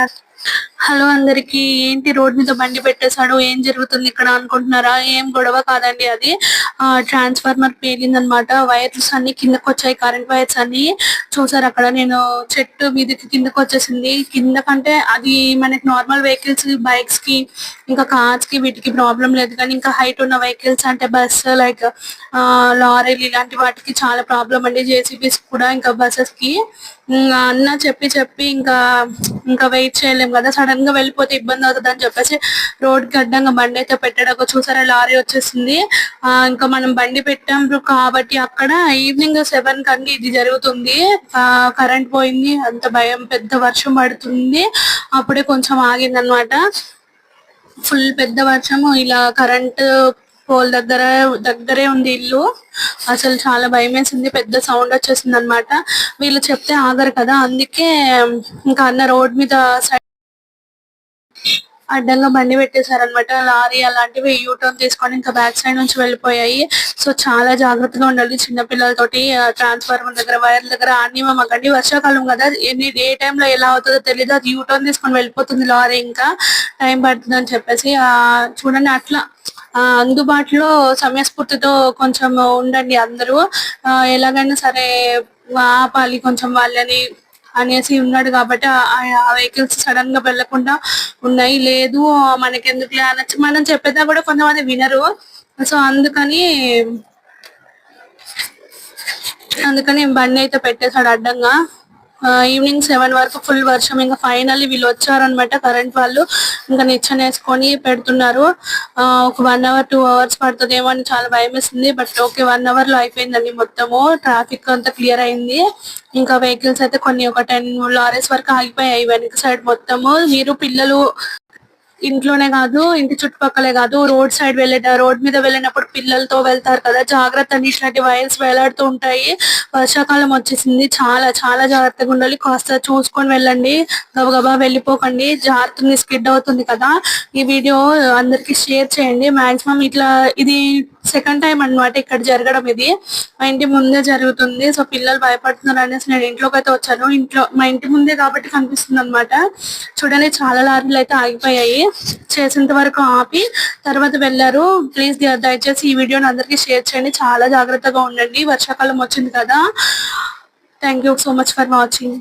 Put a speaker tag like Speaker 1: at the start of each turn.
Speaker 1: Gracias. Hello అందరికి ఏంటి road మీద బండి పెట్టేశాడు ఏం జరుగుతుంది ఇక్కడ అనుకుంటున్నారా? ఏం గొడవ కాదండి అది. ఆ ట్రాన్స్ఫార్మర్ పేలింది అనమాట వైర్స్ అన్ని కిందకు వచ్చాయి కరెంట్ వైర్స్ అన్ని. చూసారు అక్కడ నేను చెట్టు మీదకి కిందకు వచ్చేసింది కిందకంటే అది మనకి నార్మల్ వెహికల్స్ బైక్స్కి ఇంకా కార్స్కి వీటికి ప్రాబ్లం లేదు. కానీ ఇంకా హైట్ ఉన్న వెహికల్స్ అంటే బస్ లైక్ లారీలు ఇలాంటి వాటికి చాలా ప్రాబ్లం అండి. జేసీబీస్ కూడా ఇంకా బస్సెస్కి. అన్న చెప్పి చెప్పి ఇంకా ఇంకా వెయిట్ చేయలేం కదా. సడన్ గా వెళ్ళిపోతే ఇబ్బంది అవుతుంది అని చెప్పేసి రోడ్కి అడ్డంగా బండి అయితే పెట్టాడు చూసారా లారీ వచ్చేసింది. ఆ ఇంకా మనం బండి పెట్టాం కాబట్టి అక్కడ ఈవినింగ్ సెవెన్ కండి ఇది జరుగుతుంది. ఆ కరెంట్ పోయింది. అంత భయం పెద్ద వర్షం పడుతుంది. అప్పుడే కొంచెం ఆగింది అనమాట ఫుల్ పెద్ద వర్షము. ఇలా కరెంట్ పోల్ దగ్గర దగ్గరే ఉంది ఇల్లు. అసలు చాలా భయం వేసింది. పెద్ద సౌండ్ వచ్చేసింది అనమాట వీళ్ళు చెప్తే ఆగరు కదా. అందుకే ఇంకా అన్న రోడ్ మీద సైడ్ అడ్డంగా బండి పెట్టేశారనమాట లారీ అలాంటివి యూ టర్న్ తీసుకొని ఇంకా బ్యాక్ సైడ్ నుంచి వెళ్ళిపోయాయి. సో చాలా జాగ్రత్తగా ఉండాలి చిన్న పిల్లలతోటి ట్రాన్స్ఫార్మర్ దగ్గర వైర్ దగ్గర అన్ని మమ్మకండి వర్షాకాలం కదా. ఎన్ని ఏ టైంలో ఎలా అవుతుందో తెలియదు అది యూటర్న్ తీసుకొని వెళ్ళిపోతుంది లారీ ఇంకా. టైం పడుతుంది అని చెప్పేసి ఆ చూడండి అట్లా. అందుబాటులో సమయస్ఫూర్తితో కొంచెం ఉండండి అందరూ. ఎలాగైనా సరే ఆపాలి కొంచెం వాళ్ళని. అనేసి ఉన్నాడు కాబట్టి ఆ వెహికల్స్ సడన్గా వెళ్ళకుండా ఉన్నాయి. లేదు మనకెందుకులే అనొచ్చు. మనం చెప్పేదా కూడా కొంతమంది వినరు. సో అందుకని అందుకని బండి అయితే పెట్టేశాడు అడ్డంగా. ఈవినింగ్ సెవెన్ వరకు ఫుల్ వర్షం ఇంకా ఫైనల్లీ వీళ్ళు వచ్చారనమాట కరెంట్ వాళ్ళు. ఇంకా నిచ్చెన వేసుకొని పెడుతున్నారు ఒక వన్ అవర్ టూ అవర్స్ పడుతుందేమో అని చాలా భయం వేసింది. బట్ ఓకే వన్ అవర్లో అయిపోయిందండి మొత్తము. ట్రాఫిక్ అంతా క్లియర్ అయింది. ఇంకా వెహికల్స్ అయితే కొన్ని ఒక టెన్ లారీస్ వరకు ఆగిపోయాయి. వెనక సైడ్ మొత్తము. మీరు పిల్లలు ఇంట్లోనే కాదు ఇంటి చుట్టుపక్కలే కాదు రోడ్ సైడ్ వెళ్ళే రోడ్ మీద వెళ్ళినప్పుడు పిల్లలతో వెళ్తారు కదా. జాగ్రత్త ఇట్లాంటి వైర్స్ వేలాడుతూ ఉంటాయి. వర్షాకాలం వచ్చేసింది. చాలా చాలా జాగ్రత్తగా ఉండాలి. కాస్త చూసుకొని వెళ్ళండి. గబగబా వెళ్ళిపోకండి. జాగ్రత్తని స్కిడ్ అవుతుంది కదా. ఈ వీడియో అందరికి షేర్ చేయండి. మాక్సిమం ఇట్లా ఇది సెకండ్ టైం అనమాట ఇక్కడ జరగడం ఇది. మా ఇంటి ముందే జరుగుతుంది. సో పిల్లలు భయపడుతున్నారు అనేసి నేను ఇంట్లోకి అయితే వచ్చాను. ఇంట్లో మా ఇంటి ముందే కాబట్టి కనిపిస్తుంది అనమాట చూడండి చాలా లారీలు అయితే ఆగిపోయాయి. చేసేంత వరకు ఆపి తర్వాత వెళ్ళారు. ప్లీజ్ దయచేసి ఈ వీడియోని అందరికి షేర్ చేయండి. చాలా జాగ్రత్తగా ఉండండి. వర్షాకాలం వచ్చింది కదా. Thank so much for watching